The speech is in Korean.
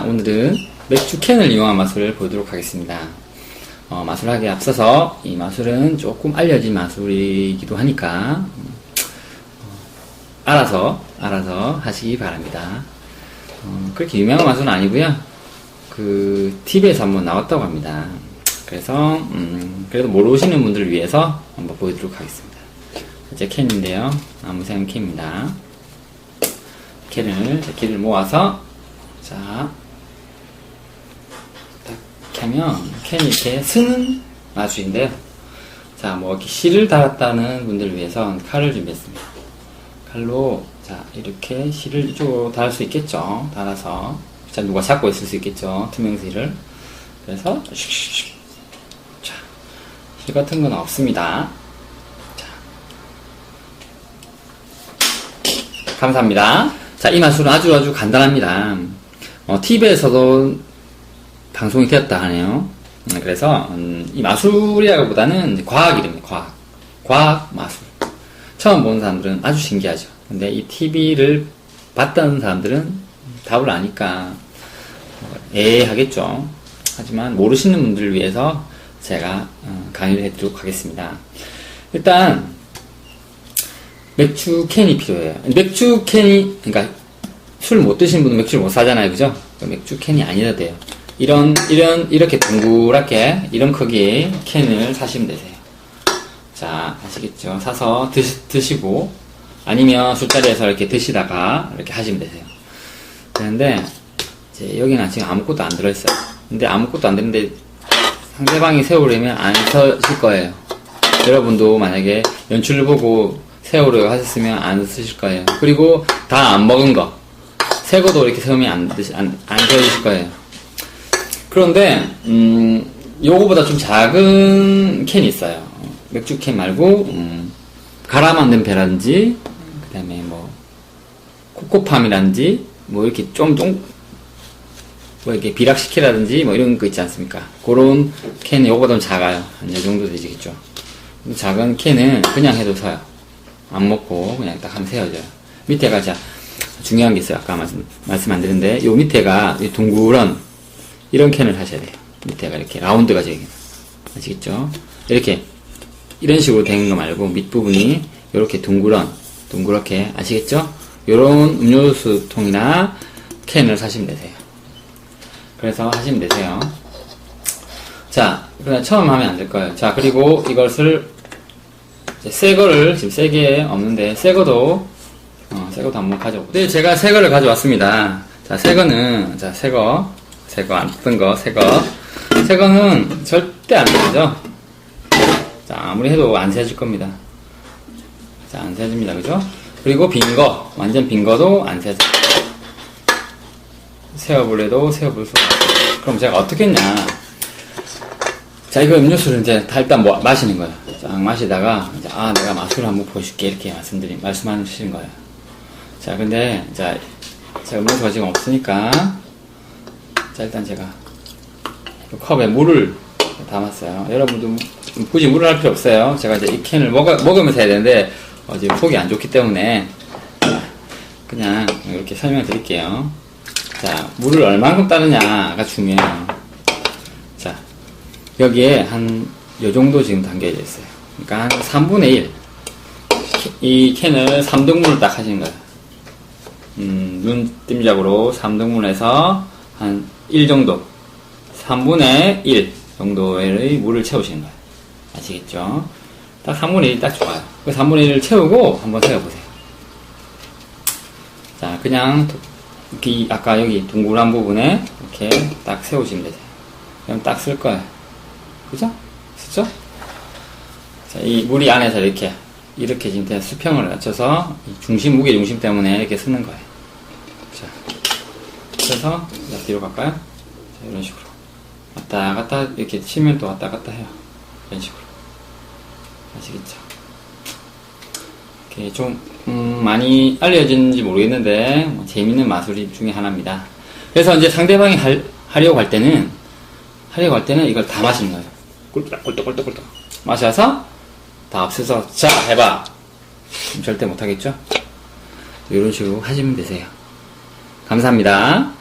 오늘은 맥주 캔을 이용한 마술을 보도록 하겠습니다. 어, 마술하기에 앞서서 이 마술은 조금 알려진 마술이기도 하니까 음, 어, 알아서 알아서 하시기 바랍니다. 어, 그렇게 유명한 마술은 아니고요. 그 TV에서 한번 나왔다고 합니다. 그래서 음, 그래도 모르시는 분들을 위해서 한번 보여드리도록 하겠습니다. 제 캔인데요. 나무생 캔입니다. 캔을 캔을 모아서 자, 딱 하면 캔이 이렇게 쓰는 마술인데요. 자, 뭐 실을 달았다는 분들을 위해서 칼을 준비했습니다. 칼로 자 이렇게 실을 이쪽으로 달을 수 있겠죠. 달아서 자 누가 잡고 있을 수 있겠죠. 투명 실을 그래서 슉슉슉 자, 실 같은 건 없습니다. 자, 감사합니다. 자, 이 마술은 아주 아주 간단합니다. 어, TV에서도 방송이 되었다 하네요. 음, 그래서 음, 이 마술이라기보다는 과학 이름이에요. 과학. 과학 마술. 처음 보는 사람들은 아주 신기하죠. 근데 이 TV를 봤다는 사람들은 답을 아니까 에 하겠죠. 하지만 모르시는 분들을 위해서 제가 어, 강의를 해드리도록 하겠습니다. 일단 맥주 캔이 필요해요. 맥주 캔이 그러니까 술 못 드시는 분은 맥주를 못 사잖아요, 그죠? 맥주 캔이 아니라 돼요. 이런 이런 이렇게 동그랗게 이런 크기의 캔을 사시면 되세요. 자, 아시겠죠? 사서 드시, 드시고 아니면 술자리에서 이렇게 드시다가 이렇게 하시면 되세요. 되는데 이제 여기는 지금 아무것도 안 들어있어요. 근데 아무것도 안 되는데 상대방이 세우려면 안 서실 거예요. 여러분도 만약에 연출을 보고 세우려고 하셨으면 안 쓰실 거예요. 그리고 다 안 먹은 거. 새 거도 이렇게 세우면 안, 드시, 안, 안 세우실 거예요. 그런데, 음, 요거보다 좀 작은 캔이 있어요. 맥주 캔 말고, 음, 갈아 만든 배라든지, 그 다음에 뭐, 코코팜이라든지, 뭐 이렇게 좀, 좀, 뭐 이렇게 비락시키라든지 뭐 이런 거 있지 않습니까? 그런 캔이 요거보다 좀 작아요. 한 이 정도 되시겠죠. 작은 캔은 그냥 해도 서요. 안 먹고 그냥 딱 하면 세워져요. 밑에가 자 중요한 게 있어요. 아까 말씀, 말씀 안 드렸는데 요 밑에가 이 둥그런 이런 캔을 하셔야 돼요. 밑에가 이렇게 라운드가 되게 아시겠죠? 이렇게 이런 식으로 된 거 말고 밑부분이 이렇게 둥그런 둥그렇게 아시겠죠? 요런 음료수 통이나 캔을 사시면 되세요. 그래서 하시면 되세요. 자, 그냥 처음 하면 안 될 거예요. 자, 그리고 이것을 새 거를 지금 새게 없는데 새 거도 어, 새 거도 한번 가져오고. 네, 제가 새 거를 가져왔습니다. 자, 새 거는 자, 새 거, 새거안 뜯은 거, 새 거. 새 거는 절대 안 되죠. 자, 아무리 해도 안 세질 겁니다. 자, 안 세집니다. 그죠? 그리고 빈 거, 완전 빈 거도 안 세져. 세어볼래도 세어볼 수가 없어요. 그럼 제가 어떻게 했냐. 자, 이거 음료수를 이제 다 일단 뭐, 마시는 거예요. 쫙 마시다가, 이제, 아, 내가 마술을 한번 보여줄게. 이렇게 말씀드리, 말씀하시는 거예요. 자, 근데, 자, 제가 음료수가 지금 없으니까, 자, 일단 제가, 이 컵에 물을 담았어요. 여러분도 굳이 물을 할 필요 없어요. 제가 이제 이 캔을 먹어, 먹으면서 해야 되는데, 어, 지금 속이 안 좋기 때문에, 그냥 이렇게 설명 드릴게요. 자, 물을 얼만큼 따르냐가 중요해요. 자, 여기에 한, 요 정도 지금 담겨져 있어요. 그러니까 한 3분의 1. 이 캔을 3등분을 딱 하시는 거예요. 음, 눈림작으로 3등분해서 한 1 정도. 3분의 1 정도의 물을 채우시는 거예요. 아시겠죠? 딱 3분의 1딱 좋아요. 그 3분의 1을 채우고 한번 세워보세요. 자, 그냥 이 아까 여기 동그란 부분에 이렇게 딱 세우시면 되세요. 그럼 딱 쓸 거예요. 그죠? 쓰죠? 자, 이 물이 안에서 이렇게 이렇게 지금 수평을 맞춰서 중심 무게 중심 때문에 이렇게 쓰는 거예요. 자, 자, 뒤로 갈까요? 자, 이런 식으로 왔다 갔다 이렇게 치면 또 왔다 갔다 해요. 이런 식으로 아시겠죠? 이렇게 좀 음, 많이 알려졌는지 모르겠는데 뭐 재밌는 마술이 중에 하나입니다. 그래서 이제 상대방이 할, 하려고 할 때는 하려고 할 때는 이걸 다 마시는 거예요. 꿀떡 꿀떡 꿀떡 꿀떡 마셔서 다 없애서 자 해봐. 절대 못하겠죠? 이런 식으로 하시면 되세요. 감사합니다.